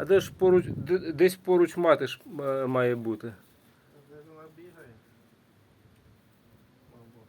А де ж поруч, де- десь поруч мати ж е, має бути. Де ж вона бігає? Мабуть.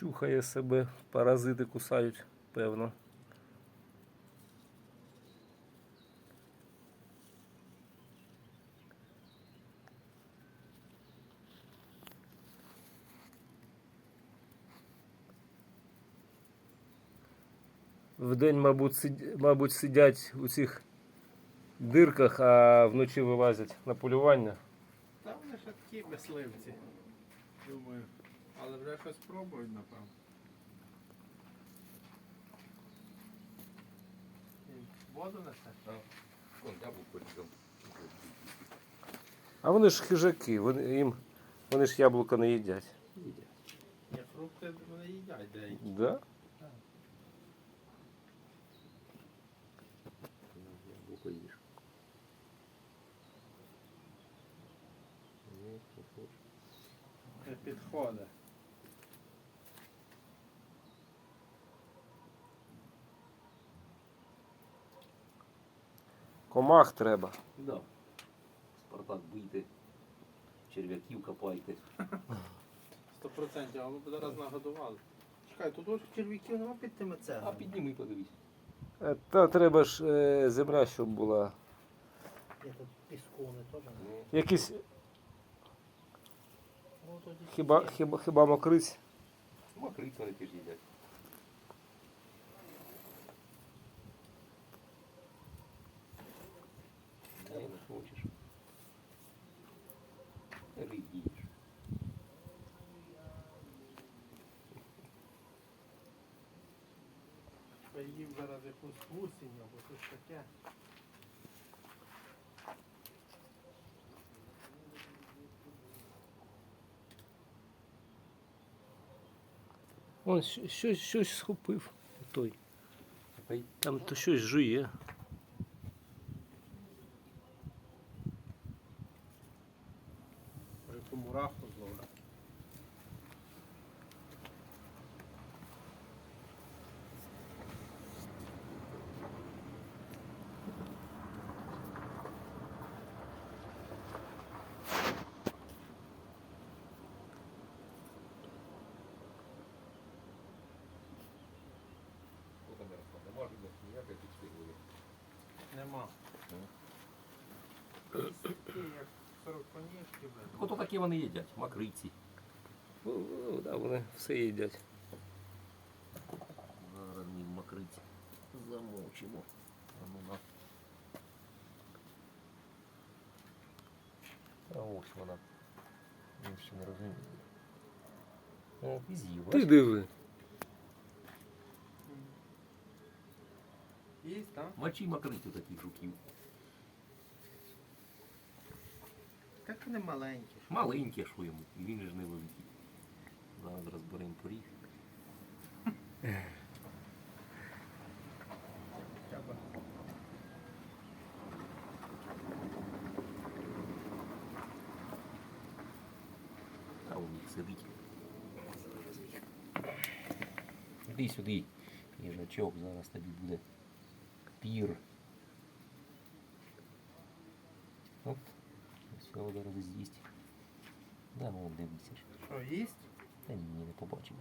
Чухає себе, паразити кусають, певно. Вдень, мабуть, мабуть, сидять у цих дирках, а вночі вилазять на полювання. Та вони ж такі мисливці. Думаю. Але вже щось пробують, напевно. Воду несе? Вон яблуко різав. А вони ж хижаки, вони, їм, вони ж яблука не їдять. Ні, фрукти вони їдять деякі. Да? Яблуко їж. Ну. Не підходить. Комах треба. Да. Спартак бийте, черв'яків копайте. Сто процентів, а ми б зараз нагодували. Чекай, тут ось черв'яків нема під тими А цеглами. підніми, подивись. Е, Та треба ж е, земля, щоб була. Є тут піску не теж. не? Якісь Ну, тоді хіба, хіба, хіба мокриць. макриць вони теж їдять. Поїв зараз якусь гусінь або щось таке. Он щось, щось схопив. Той. Там то щось жує. Ту мураху зловити. Нема ж ніякої підстигли. Нема. Ну. Такі, як сороконіжки, блядь. Ото такі вони їдять, макриці. Ну, ну, да, вони все їдять. Зараз ми макриці замовчимо. А ну на. А ось вона. Він ще не розуміє. О, і з'їв. Ти бачиш? диви. Їсть, так? Мочі макрицю таких жуків. Так вони маленькі. Маленькі, що йому, він ж невеликий. Зараз розберемо поріг. Треба. А у них сидить. Іди сюди, їжачок, зараз тобі буде пір. Оп, все, зараз з'їсть. Да, ну дивися. Що, їсть? Та ні, не побачив.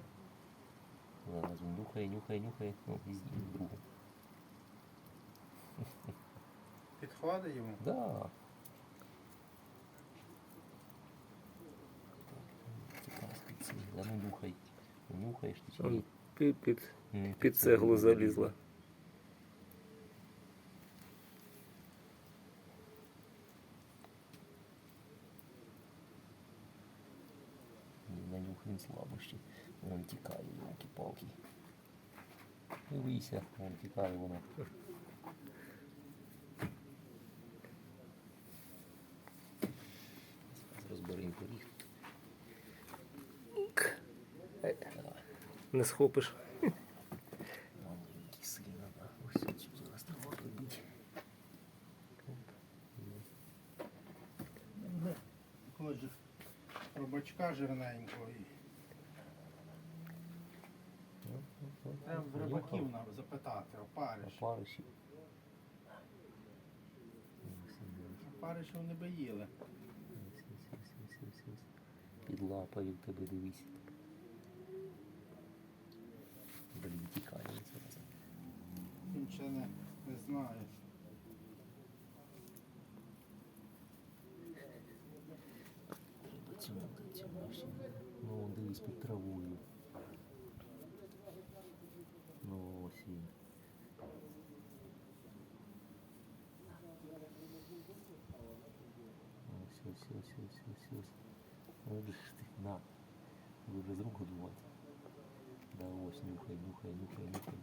Зараз він нюхає, нюхає, нюхає, ну і з'їсть другу. Підходить йому? Да. Цікаво, спеціально. Ну нюхай. Нюхаєш ти чи ні? Он під, під цеглу залізла. Вон тікає, ялки-палки. Дивися, вон тікає воно. Розберемо поріг. Не схопиш. Маленький сильно, да. Ось зараз треба прибити. Якогось же Робачка жирненького. і Треба в рибаків нам запитати, опариш. Опариші. Опаришів не би їли. Під лапою в тебе дивись. Блін, тікає зараз. Він ще не, не знає. Треба цьому, цьому ще. Ну, дивись під травою. на. Буду з рук годувати. Да ось, нюхай, нюхай, нюхай, нюхай.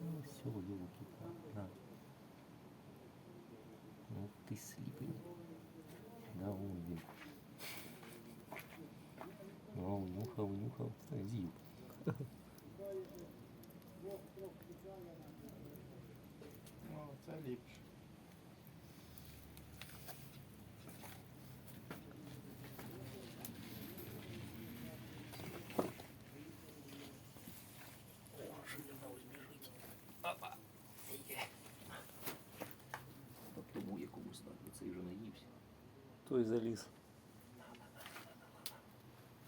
Ну, все, дело кипа. На. Ну ты слипень. Да он Ну, нюхал, нюхал. Зил. О, це ліпше. Той заліз.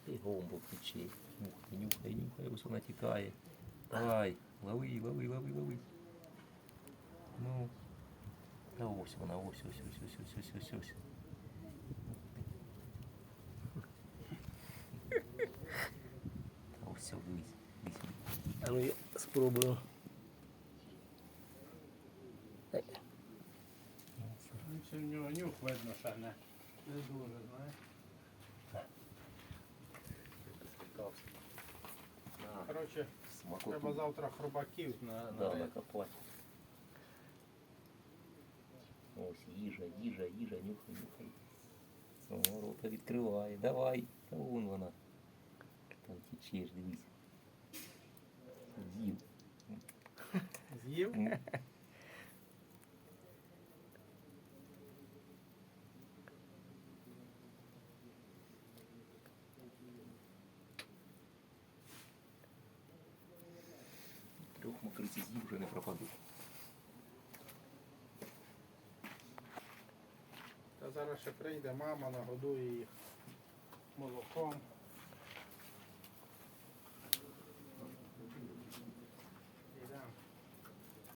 І гомбо кричить. Нюхай, нюхай, нюхай, ось вона тікає. Давай, лови, лови, лови, лови. Ну. Та ось вона, ось, ось, ось, ось, ось, ось, ось, ось. Та ось все, дивись. А ну я спробую. Ну, в нього нюх видно ще не, не дуже, знаєш. На, Коротше, смакоту. треба завтра хробаків на, на Да, риб. накопать. Ось їжа, їжа, їжа, нюхай, нюхай. О, рота відкриває. Давай. Та вон вона. Там течеш, дивись. З'їв. З'їв? Вже не пропадуть. Та зараз ще прийде мама, нагодує їх молоком.